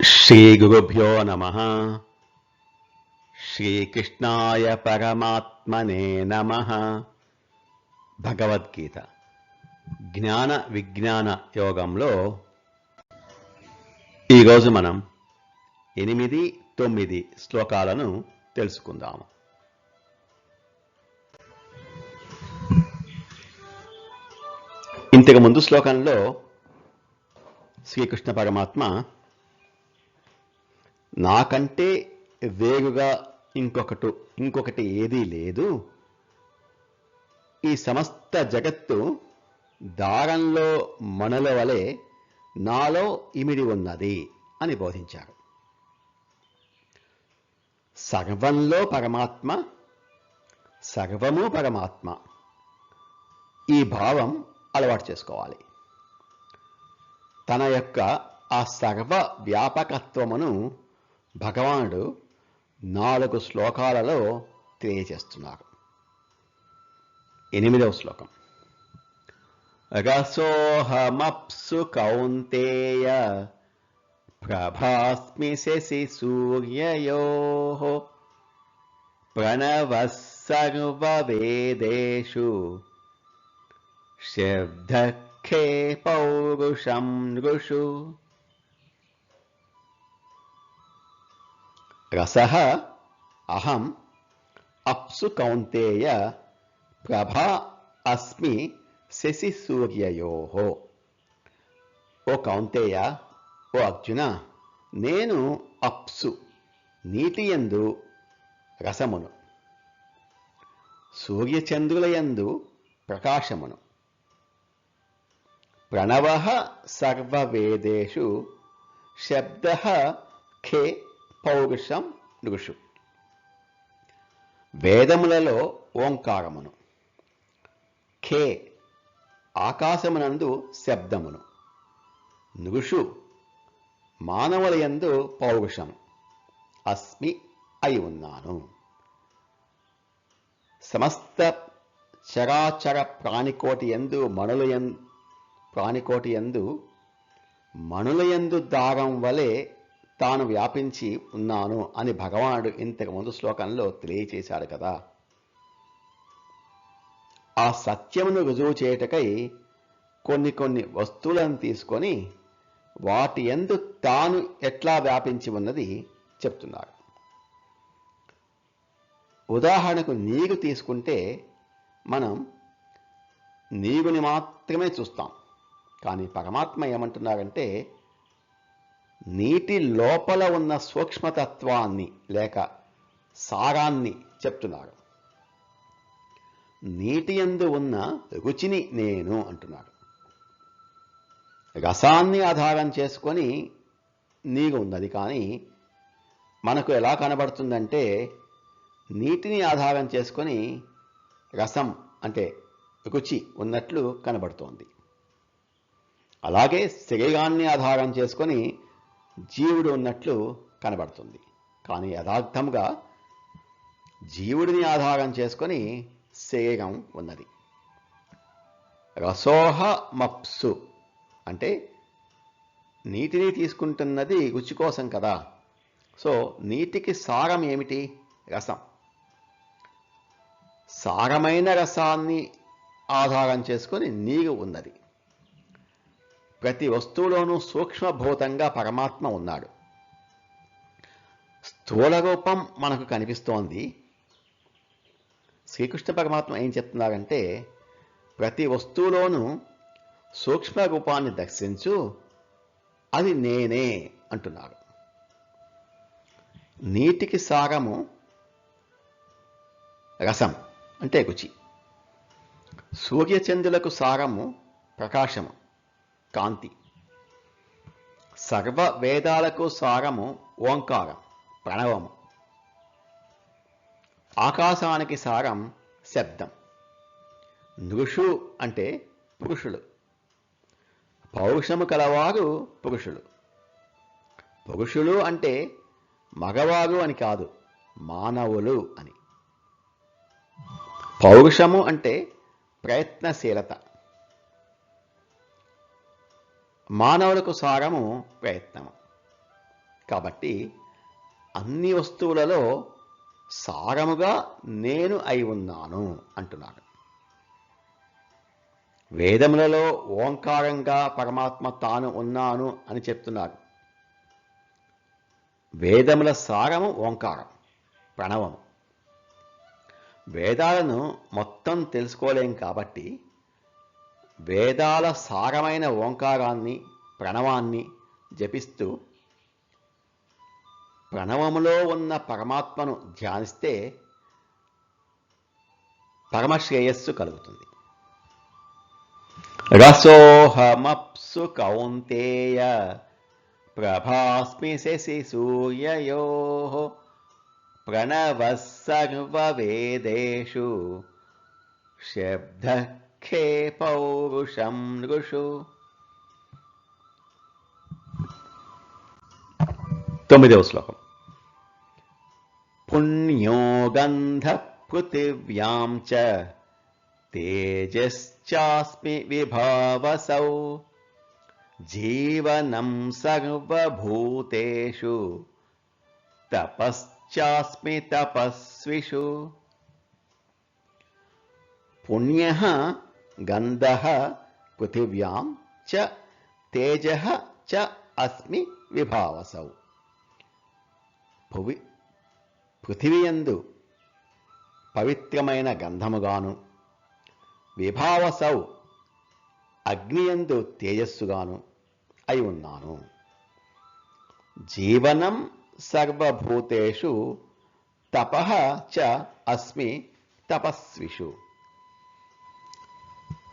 శ్రీ గురుభ్యో నమ శ్రీకృష్ణాయ పరమాత్మనే నమ భగవద్గీత జ్ఞాన విజ్ఞాన యోగంలో ఈరోజు మనం ఎనిమిది తొమ్మిది శ్లోకాలను తెలుసుకుందాము. ఇంతకు ముందు శ్లోకంలో శ్రీకృష్ణ పరమాత్మ నాకంటే వేగుగా ఇంకొకటి ఇంకొకటి ఏదీ లేదు. ఈ సమస్త జగత్తు దారంలో మణుల వలె నాలో ఇమిడి ఉన్నది అని బోధించారు. సర్వంలో పరమాత్మ సర్వము పరమాత్మ. ఈ భావం అలవాటు చేసుకోవాలి. తన యొక్క ఆ సర్వ వ్యాపకత్వమును భగవానుడు నాలుగు శ్లోకాలలో తెలియజేస్తున్నారు ఎనిమిదవ శ్లోకం. రసోహమప్సు కౌంతేయ ప్రభాస్మి శశి సూర్యయో ప్రణవ సర్వవేదేషు శబ్దఖే పౌరుషం నృషు రస అహం అప్సు కౌంతేయ ప్రభా అస్మి శశి సూర్యయో। ఓ కౌంతేయ ఓ అర్జున నేను అప్సు నీతియందు రసమును సూర్యచంద్రులయందు ప్రకాశమును ప్రణవ సర్వవేదేషు శబ్ద ఖే పౌరుషం నృషు వేదములలో ఓంకారమును. ఖే ఆకాశమునందు శబ్దమును. నృషు మానవులయందు పౌరుషం. అస్మి అయి ఉన్నాను. సమస్త చరాచర ప్రాణికోటి ఎందు మణులయం ప్రాణికోటి ఎందు మణులయందు దారం వలె తాను వ్యాపించి ఉన్నాను అని భగవానుడు ఇంతకు ముందు శ్లోకంలో తెలియచేశాడు కదా. ఆ సత్యమును రుజువు చేయుటకై కొన్ని కొన్ని వస్తువులను తీసుకొని వాటి ఎందు తాను ఎట్లా వ్యాపించి ఉన్నది చెప్తున్నారు ఉదాహరణకు నీరు తీసుకుంటే మనం నీరుని మాత్రమే చూస్తాం. కానీ పరమాత్మ ఏమంటున్నారంటే నీటి లోపల ఉన్న సూక్ష్మతత్వాన్ని లేక సారాన్ని చెప్తున్నారు నీటి ఎందు ఉన్న రుచిని నేను అంటున్నాడు. రసాన్ని ఆధారం చేసుకొని నీరు ఉన్నది కానీ మనకు ఎలా కనబడుతుందంటే నీటిని ఆధారం చేసుకొని రసం అంటే రుచి ఉన్నట్లు కనబడుతోంది. అలాగే శరీరాన్ని ఆధారం చేసుకొని జీవుడు ఉన్నట్లు కనబడుతుంది. కానీ యథార్థంగా జీవుడిని ఆధారం చేసుకొని శరీరం ఉన్నది. రసోహ మప్సు అంటే నీటిని తీసుకుంటున్నది రుచి కోసం కదా. సో నీటికి సారం ఏమిటి? రసం. సారమైన రసాన్ని ఆధారం చేసుకొని నీరు ఉన్నది. ప్రతి వస్తువులోనూ సూక్ష్మభూతంగా పరమాత్మ ఉన్నాడు. స్థూల రూపం మనకు కనిపిస్తోంది. శ్రీకృష్ణ పరమాత్మ ఏం చెప్తున్నారంటే ప్రతి వస్తువులోనూ సూక్ష్మ రూపాన్ని దర్శించు అది నేనే అంటున్నాడు నీటికి సారము రసం అంటే రుచి. సూర్యచంద్రులకు సారము ప్రకాశము. కాంతి. సర్వ వేదాలకు సారము ఓంకారం ప్రణవము. ఆకాశానికి సారం శబ్దం. నృషు అంటే పురుషులు. పౌరుషము కలవారు పురుషులు. పురుషులు అంటే మగవారు అని కాదు మానవులు అని. పౌరుషము అంటే ప్రయత్నశీలత. మానవులకు సారము ప్రయత్నము. కాబట్టి అన్ని వస్తువులలో సారముగా నేను అయి ఉన్నాను అంటున్నాడు. వేదములలో ఓంకారంగా పరమాత్మ తాను ఉన్నాను అని చెప్తున్నారు వేదముల సారము ఓంకారం ప్రణవము. వేదాలను మొత్తం తెలుసుకోలేం కాబట్టి వేదాల సారమైన ఓంకారాన్ని ప్రణవాన్ని జపిస్తూ ప్రణవములో ఉన్న పరమాత్మను ధ్యానిస్తే పరమశ్రేయస్సు కలుగుతుంది. రసోహమప్సు కౌంతేయ ప్రభాస్మి శశి సూర్యయో ప్రణవ సర్వవేదేషు శబ్ద పౌరుషం నృషు తొమ్మిదవ శ్లోకం పుణ్యో గంధ పృథివ్యాం చ తేజశ్చాస్మి విభావసౌ జీవనం సర్వభూతేషు తపశ్చాస్మి తపస్విషు పుణ్య గంధ పృథివ్యాం చ తేజ చ అస్మి విభావసౌ. భువి పృథివీయందు పవిత్రమైన గంధముగాను విభావసౌ అగ్నియందు తేజస్సుగాను అయి ఉన్నాను. జీవనం సర్వభూతేషు తప చ అస్మి తపస్విషు.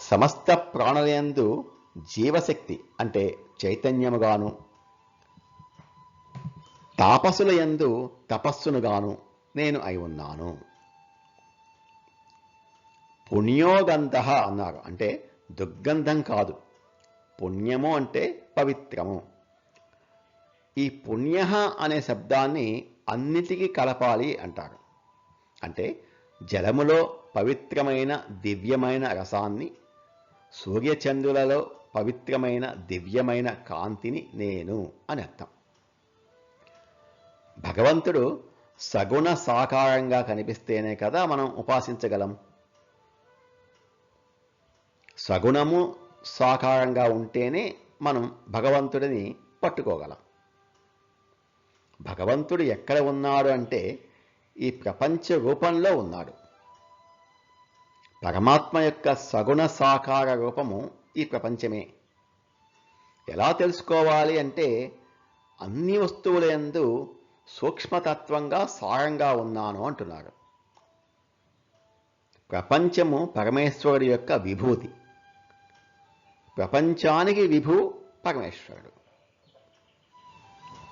సమస్త ప్రాణులందు జీవశక్తి అంటే చైతన్యముగాను తాపసుల యందు తపస్సునుగాను నేను అయి ఉన్నాను. పుణ్యోగంధ అన్నారు. అంటే దుర్గంధం కాదు. పుణ్యము అంటే పవిత్రము. ఈ పుణ్య అనే శబ్దాన్ని అన్నిటికీ కలపాలి అంటారు. అంటే జలములో పవిత్రమైన దివ్యమైన రసాన్ని సూర్యచంద్రులలో పవిత్రమైన దివ్యమైన కాంతిని నేను అని అర్థం. భగవంతుడు సగుణ సాకారంగా కనిపిస్తేనే కదా మనం ఉపాసించగలం. సగుణము సాకారంగా ఉంటేనే మనం భగవంతుడిని పట్టుకోగలం. భగవంతుడు ఎక్కడ ఉన్నాడు అంటే ఈ ప్రపంచ రూపంలో ఉన్నాడు. పరమాత్మ యొక్క సగుణ సాకార రూపము ఈ ప్రపంచమే. ఎలా తెలుసుకోవాలి అంటే అన్ని వస్తువులందు సూక్ష్మతత్వంగా సారంగా ఉన్నాను అంటున్నారు. ప్రపంచము పరమేశ్వరుడు యొక్క విభూతి. ప్రపంచానికి విభు పరమేశ్వరుడు.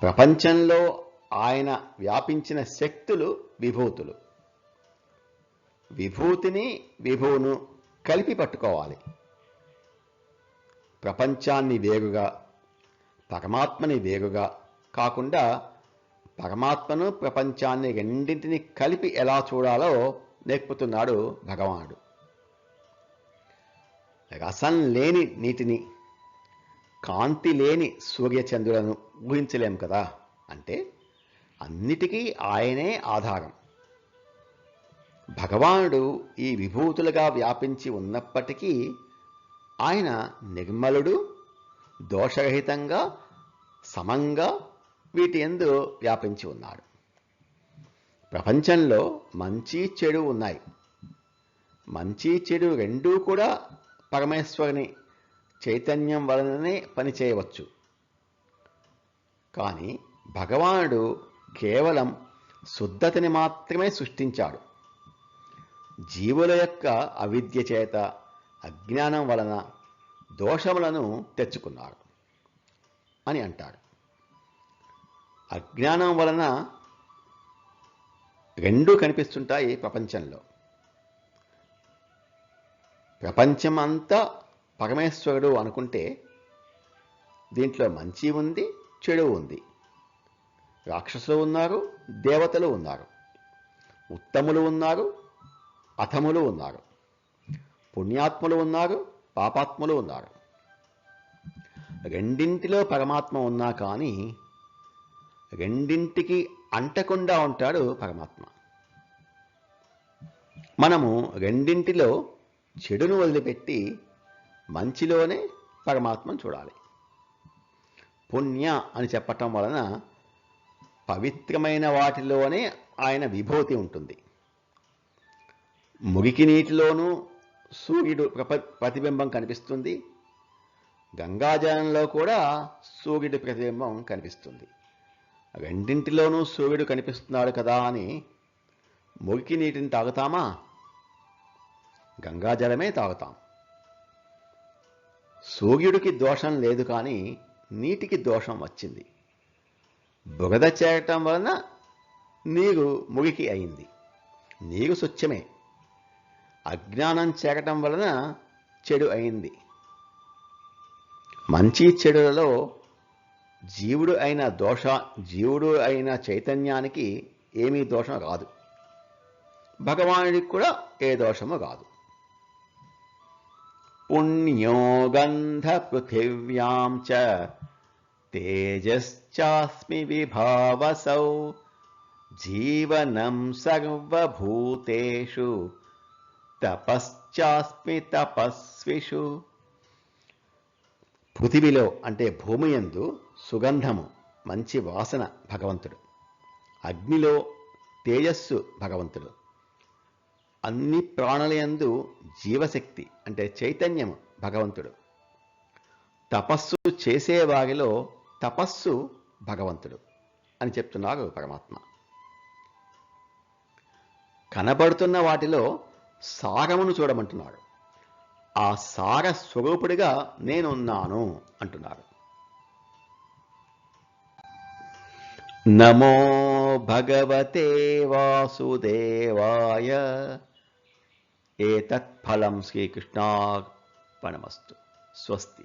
ప్రపంచంలో ఆయన వ్యాపించిన శక్తులు విభూతులు. విభూతిని విభువును కలిపి పట్టుకోవాలి. ప్రపంచాన్ని వేగుగా పరమాత్మని వేగుగా కాకుండా పరమాత్మను ప్రపంచాన్ని రెండింటిని కలిపి ఎలా చూడాలో నేర్పుతున్నాడు భగవానుడు. రసం లేని నీటిని కాంతి లేని సూర్యచంద్రులను ఊహించలేం కదా? అంటే అన్నిటికీ ఆయనే ఆధారం. భగవానుడు ఈ విభూతులుగా వ్యాపించి ఉన్నప్పటికీ ఆయన నిర్మలుడు దోషరహితంగా సమంగా వీటి ఎందు వ్యాపించి ఉన్నాడు. ప్రపంచంలో మంచి చెడు ఉన్నాయి. మంచి చెడు రెండూ కూడా పరమేశ్వరుని చైతన్యం వలననే పనిచేయవచ్చు. కానీ భగవానుడు కేవలం శుద్ధతని మాత్రమే సృష్టించాడు. జీవుల యొక్క అవిద్య చేత అజ్ఞానం వలన దోషములను తెచ్చుకున్నాడు అని అంటాడు. అజ్ఞానం వలన రెండూ కనిపిస్తుంటాయి ప్రపంచంలో. ప్రపంచమంతా పరమేశ్వరుడు అనుకుంటే దీంట్లో మంచి ఉంది చెడు ఉంది. రాక్షసులు ఉన్నారు దేవతలు ఉన్నారు. ఉత్తములు ఉన్నారు అథములు ఉన్నారు. పుణ్యాత్ములు ఉన్నారు పాపాత్ములు ఉన్నారు. రెండింటిలో పరమాత్మ ఉన్నా కానీ రెండింటికి అంటకుండా ఉంటాడు పరమాత్మ. మనము రెండింటిలో చెడును వదిలిపెట్టి మంచిలోనే పరమాత్మను చూడాలి. పుణ్య అని చెప్పటం వలన పవిత్రమైన వాటిలోనే ఆయన విభూతి ఉంటుంది. మురికి నీటిలోనూ సూర్యుడు ప్రప- ప్రతిబింబం కనిపిస్తుంది. గంగాజలంలో కూడా సూర్యుడి ప్రతిబింబం కనిపిస్తుంది. రెండింటిలోనూ సూర్యుడు కనిపిస్తున్నాడు కదా అని మురికి నీటిని తాగుతామా? గంగాజలమే తాగుతాం. సూర్యుడికి దోషం లేదు కానీ నీటికి దోషం వచ్చింది. బురద చేరటం వలన నీరు మురికి అయింది. నీరు స్వచ్ఛమే. అజ్ఞానం చేరటం వలన చెడు అయింది. మంచి చెడులలో జీవుడు అయిన దోష జీవుడు అయిన చైతన్యానికి ఏమీ దోషం రాదు. భగవానుడికి కూడా ఏ దోషము రాదు. పుణ్యోగంధ పృథివ్యాం చ తేజశ్చాస్మి విభావసౌ జీవనం సర్వభూతేషు తపశ్చాస్మి తపస్విషు. పృథివిలో అంటే భూమి యందు సుగంధము మంచి వాసన భగవంతుడు. అగ్నిలో తేజస్సు భగవంతుడు. అన్ని ప్రాణులయందు జీవశక్తి అంటే చైతన్యము భగవంతుడు. తపస్సు చేసేవారిలో తపస్సు భగవంతుడు అని చెప్తున్నారు పరమాత్మ. కనబడుతున్న వాటిలో సారమును చూడమంటున్నాడు. ఆ సార స్వరూపుడిగా నేనున్నాను అంటున్నారు నమో భగవతే వాసుదేవాయ. ఏతత్ఫలం శ్రీకృష్ణార్పణమస్తు. స్వస్తి.